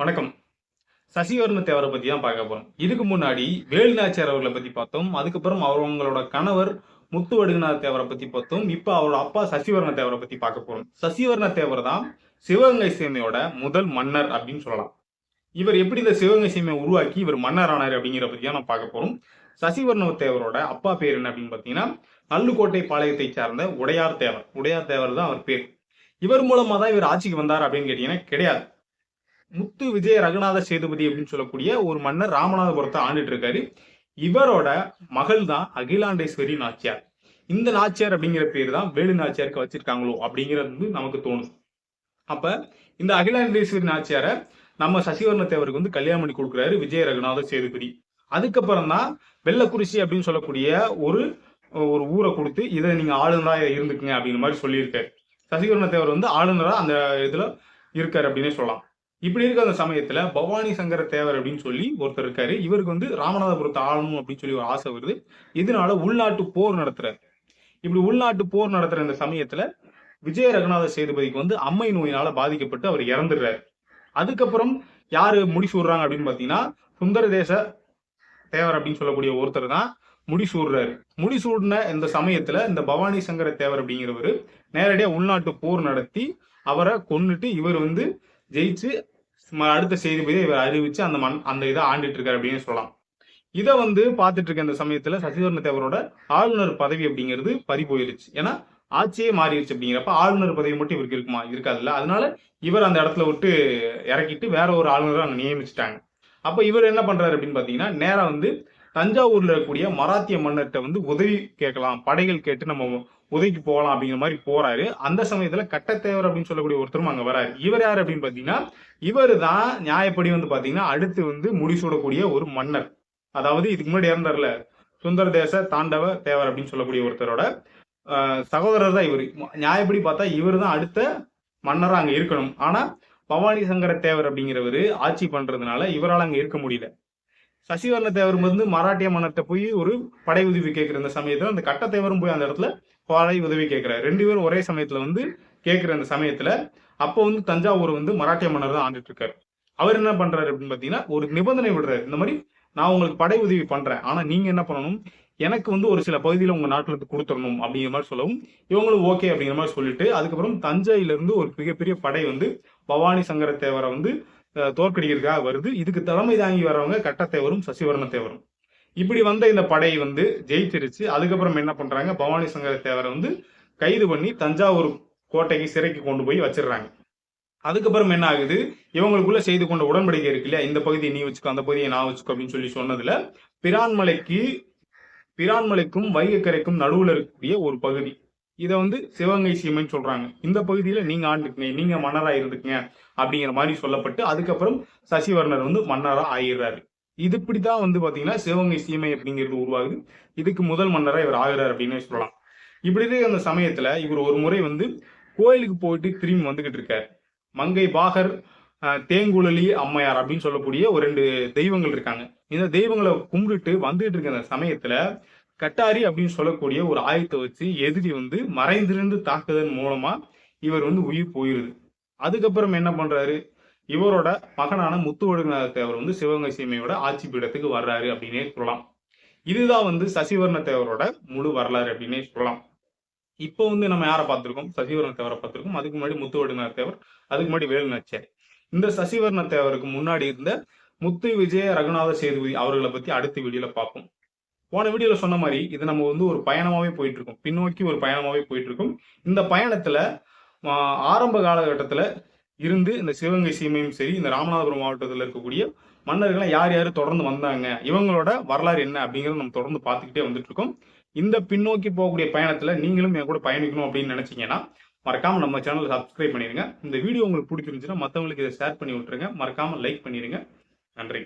வணக்கம். சசிவர்ண தேவரை பத்தி தான் பார்க்க போறோம். இதுக்கு முன்னாடி வேலுநாச்சியார் அவர்களை பத்தி பார்த்தோம். அதுக்கப்புறம் அவங்களோட கணவர் முத்துவடுகநாத தேவரை பத்தி பார்த்தோம். இப்போ அவரோட அப்பா சசிவர்ண தேவரை பத்தி பார்க்க போறோம். சசிவர்ண தேவர் தான் சிவகங்கை சீமையோட முதல் மன்னர் அப்படின்னு சொல்லலாம். இவர் எப்படி இந்த சிவகங்கை சீமையை உருவாக்கி இவர் மன்னர் ஆனார் அப்படிங்கிற பத்தி தான் பார்க்க போறோம். சசிவர்ண தேவரோட அப்பா பேர் என்ன அப்படின்னு பாத்தீங்கன்னா நல்லுக்கோட்டை பாளையத்தை சார்ந்த உடையார் தேவர். உடையார் தேவர் தான் அவர் பேர். இவர் மூலமா தான் இவர் ஆட்சிக்கு வந்தார் அப்படின்னு கேட்டீங்கன்னா கிடையாது. முத்து விஜய ரகுநாத சேதுபதி அப்படின்னு சொல்லக்கூடிய ஒரு மன்னர் ராமநாதபுரத்தை ஆண்டுட்டு இருக்காரு. இவரோட மகள் தான் அகிலாண்டேஸ்வரி நாச்சியார். இந்த நாச்சியார் அப்படிங்கிற பேர் தான் வேலு நாச்சியாருக்கு வச்சிருக்காங்களோ அப்படிங்கிறது வந்து நமக்கு தோணும். அப்ப இந்த அகிலாண்டேஸ்வரி நாச்சியார நம்ம சசிவர்ணத்தேவருக்கு வந்து கல்யாணம் பண்ணி கொடுக்குறாரு விஜய ரகுநாத சேதுபதி. அதுக்கப்புறம் தான் வெள்ளக்குறிச்சி அப்படின்னு சொல்லக்கூடிய ஒரு ஒரு ஊரை கொடுத்து இதை நீங்க ஆளுநராக இருந்துக்குங்க அப்படிங்கிற மாதிரி சொல்லியிருக்காரு. சசிவர்ணத்தேவர் வந்து ஆளுநராக அந்த இதுல இருக்காரு அப்படின்னே சொல்லலாம். இப்படி இருக்க அந்த சமயத்துல பவானி சங்கர தேவர் அப்படின்னு சொல்லி ஒருத்தர் இருக்காரு. இவருக்கு வந்து ராமநாதபுரத்தை ஆளணும் அப்படின்னு சொல்லி ஒரு ஆசை வருது. இதனால உள்நாட்டு போர் நடத்துறாரு. இப்படி உள்நாட்டு போர் நடத்துற இந்த சமயத்துல விஜய ரகுநாத சேதுபதிக்கு வந்து அம்மை நோயினால பாதிக்கப்பட்டு அவர் இறந்துடுறாரு. அதுக்கப்புறம் யாரு முடிசூடுறாங்க அப்படின்னு பாத்தீங்கன்னா சுந்தர தேச தேவர் அப்படின்னு சொல்லக்கூடிய ஒருத்தர் தான் முடிசூடுறாரு முடிசூடின இந்த சமயத்துல இந்த பவானி சங்கர தேவர் அப்படிங்கிறவர் நேரடியா உள்நாட்டு போர் நடத்தி அவரை கொன்னுட்டு இவர் வந்து ஜெயிச்சு ம- அடுத்த செய்திபதியை இவர் அறிவிச்சு அந்த மண் அந்த இதை ஆண்டுட்டு இருக்காரு அப்படின்னு சொல்லலாம். இதை வந்து பார்த்துட்டு இருக்க அந்த சமயத்துல சசிவர்ண தேவரோட ஆளுநர் பதவி அப்படிங்கிறது பறி போயிருச்சு ஏன்னா ஆட்சியே மாறிடுச்சு அப்படிங்கிறப்ப ஆளுநர் பதவி மட்டும் இவருக்கு இருக்குமா? இருக்காதுல்ல. அதனால இவர் அந்த இடத்துல விட்டு இறக்கிட்டு வேற ஒரு ஆளுநரை அங்க நியமிச்சிட்டாங்க. அப்ப இவர் என்ன பண்றாரு அப்படின்னு பாத்தீங்கன்னா நேரம் வந்து தஞ்சாவூர்ல இருக்கக்கூடிய மராத்திய மன்னர்கிட்ட வந்து உதவி கேட்கலாம் படைகள் கேட்டு நம்ம உதவிக்கு போகலாம் அப்படிங்கிற மாதிரி போறாரு. அந்த சமயத்துல கட்டத்தேவர் அப்படின்னு சொல்லக்கூடிய ஒருத்தரும் அங்க வராரு. இவர் யார் அப்படின்னு பாத்தீங்கன்னா இவர் தான் நியாயப்படி வந்து பாத்தீங்கன்னா அடுத்து வந்து முடிசூடக்கூடிய ஒரு மன்னர். அதாவது இதுக்கு முன்னாடி இறந்தார்ல சுந்தர தேச தாண்டவ தேவர் அப்படின்னு சொல்லக்கூடிய ஒருத்தரோட சகோதரர் தான் இவர். நியாயப்படி பார்த்தா இவர் தான் அடுத்த மன்னராக அங்க இருக்கணும். ஆனா பவானி சங்கர தேவர் அப்படிங்கிறவர் ஆட்சி பண்றதுனால இவரால் அங்க இருக்க முடியல. சசிவர்ண தேவர் வந்து மராட்டிய மன்னர்கிட்ட போய் ஒரு படை உதவி கேட்கிற அந்த சமயத்துல அந்த கட்டத்தேவரும் போய் அந்த இடத்துல படை உதவி கேட்கிறார் ரெண்டு பேரும் ஒரே சமயத்துல வந்து கேட்கிற அந்த சமயத்துல அப்போ வந்து தஞ்சாவூர் வந்து மராட்டிய மன்னர் தான் ஆண்டுட்டு இருக்காரு. அவர் என்ன பண்றாரு அப்படின்னு பாத்தீங்கன்னா ஒரு நிபந்தனை விடுறாரு. இந்த மாதிரி நான் உங்களுக்கு படை உதவி பண்றேன். ஆனா நீங்க என்ன பண்ணணும்? எனக்கு வந்து ஒரு சில பகுதியில உங்க நாட்டுல இருந்து கொடுத்துடணும் அப்படிங்கிற மாதிரி சொல்லவும் இவங்களும் ஓகே அப்படிங்கிற மாதிரி சொல்லிட்டு அதுக்கப்புறம் தஞ்சையில இருந்து ஒரு மிகப்பெரிய படை வந்து பவானி சங்கர தேவரை வந்து தோற்கடிக்கிறதுக்காக வருது. இதுக்கு தலைமை தாங்கி வரவங்க கட்டத்தேவரும் சசிவர்ண தேவரும் இப்படி வந்த இந்த படை வந்து ஜெயிச்சிருச்சு. அதுக்கப்புறம் என்ன பண்றாங்க? பவானி சங்கர தேவரை வந்து கைது பண்ணி தஞ்சாவூர் கோட்டைக்கு சிறைக்கு கொண்டு போய் வச்சிடுறாங்க. அதுக்கப்புறம் என்ன ஆகுது? இவங்களுக்குள்ள செய்து கொண்ட உடன்படிக்கை இருக்கு இல்லையா? இந்த பகுதியை நீ வச்சுக்கோ அந்த பகுதியை நான் வச்சுக்கோ அப்படின்னு சொல்லி சொன்னதுல பிரான்மலைக்கு பிரான்மலைக்கும் வைகக்கரைக்கும் நடுவில் இருக்கக்கூடிய ஒரு பகுதி. இதை வந்து சிவகங்கை சீமைன்னு சொல்றாங்க. இந்த பகுதியில நீங்க ஆண்டுக்குங்க நீங்க மன்னரா இருந்துக்குங்க அப்படிங்கிற மாதிரி சொல்லப்பட்டு அதுக்கப்புறம் சசிவர்ணர் வந்து மன்னரா ஆயிடுறாரு. இது இப்படிதான் வந்து பாத்தீங்கன்னா சிவகங்கை சீமை அப்படிங்கிறது உருவாகுது. இதுக்கு முதல் மன்னரா இவர் ஆகிறார் அப்படின்னு சொல்லலாம். இப்படி இருக்க அந்த சமயத்துல இவர் ஒரு முறை வந்து கோயிலுக்கு போயிட்டு திரும்பி வந்துகிட்டு இருக்காரு. மங்கை பாகர் தேங்குழலி அம்மையார் அப்படின்னு சொல்லக்கூடிய ஒரு ரெண்டு தெய்வங்கள் இருக்காங்க. இந்த தெய்வங்களை கும்பிட்டுட்டு வந்துகிட்டு இருக்க அந்த சமயத்துல கட்டாரி அப்படின்னு சொல்லக்கூடிய ஒரு ஆயத்தை வச்சு எதிரி வந்து மறைந்திருந்து தாக்குதல் மூலமா இவர் வந்து உயிர் போயிருது. அதுக்கப்புறம் என்ன பண்றாரு? இவரோட மகனான முத்துவடுகநாத தேவர் வந்து சிவகங்கை சீமையோட ஆட்சி பீடத்துக்கு வர்றாரு அப்படின்னே சொல்லலாம். இதுதான் வந்து சசிவர்ண தேவரோட முழு வரலாறு அப்படின்னே சொல்லலாம். இப்போ வந்து நம்ம யாரை பார்த்துருக்கோம்? சசிவர்ண தேவரை பார்த்திருக்கோம். அதுக்கு முன்னாடி முத்துவடுகநாத தேவர் அதுக்கு முன்னாடி வேலு இந்த சசிவர்ண தேவருக்கு முன்னாடி இருந்த முத்து விஜய ரகுநாத சேதுபதி அவர்களை பத்தி அடுத்த வீடியோல பார்ப்போம். போன வீடியோவில் சொன்ன மாதிரி இது நம்ம வந்து ஒரு பயணமாகவே போயிட்டு இருக்கோம் பின்னோக்கி ஒரு பயணமாகவே போயிட்டு இருக்கோம் இந்த பயணத்தில் ஆரம்ப காலகட்டத்தில் இருந்து இந்த சிவகங்கை சீமையும் சரி இந்த ராமநாதபுரம் மாவட்டத்தில் இருக்கக்கூடிய மன்னர்கள்லாம் யார் யார் தொடர்ந்து வந்தாங்க இவங்களோட வரலாறு என்ன அப்படிங்கிறத நம்ம தொடர்ந்து பார்த்துக்கிட்டே வந்துட்டு இருக்கோம் இந்த பின்னோக்கி போகக்கூடிய பயணத்தில் நீங்களும் என் கூட பயணிக்கணும் அப்படின்னு நினச்சிங்கன்னா மறக்காமல் நம்ம சேனலை சப்ஸ்கிரைப் பண்ணிடுங்க இந்த வீடியோ உங்களுக்கு பிடிச்சிருந்துச்சுன்னா மற்றவங்களுக்கு இதை ஷேர் பண்ணி விட்டுருங்க. மறக்காமல் லைக் பண்ணிடுங்க நன்றி.